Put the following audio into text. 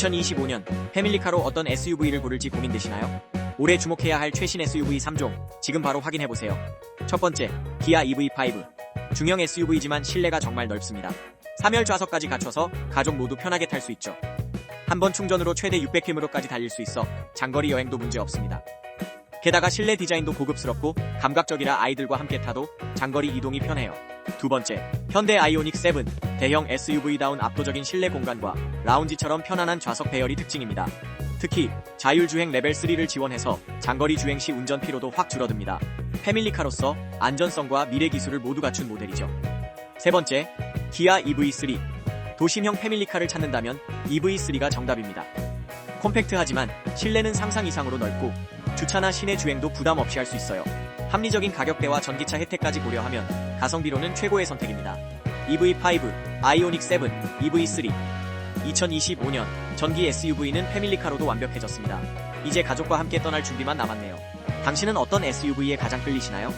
2025년 패밀리카로 어떤 SUV를 고를지 고민되시나요? 올해 주목해야 할 최신 SUV 3종 지금 바로 확인해보세요. 첫 번째, 기아 EV5. 중형 SUV지만 실내가 정말 넓습니다. 3열 좌석까지 갖춰서 가족 모두 편하게 탈 수 있죠. 한 번 충전으로 최대 600km까지 달릴 수 있어 장거리 여행도 문제 없습니다. 게다가 실내 디자인도 고급스럽고 감각적이라 아이들과 함께 타도 장거리 이동이 편해요. 두 번째, 현대 아이오닉 7 대형 SUV다운 압도적인 실내 공간과 라운지처럼 편안한 좌석 배열이 특징입니다. 특히 자율주행 레벨 3를 지원해서 장거리 주행 시 운전 피로도 확 줄어듭니다. 패밀리카로서 안전성과 미래 기술을 모두 갖춘 모델이죠. 세 번째, 기아 EV3 도심형 패밀리카를 찾는다면 EV3가 정답입니다. 콤팩트하지만 실내는 상상 이상으로 넓고 주차나 시내 주행도 부담 없이 할 수 있어요. 합리적인 가격대와 전기차 혜택까지 고려하면 가성비로는 최고의 선택입니다. EV5, 아이오닉 7, EV3 2025년 전기 SUV는 패밀리카로도 완벽해졌습니다. 이제 가족과 함께 떠날 준비만 남았네요. 당신은 어떤 SUV에 가장 끌리시나요?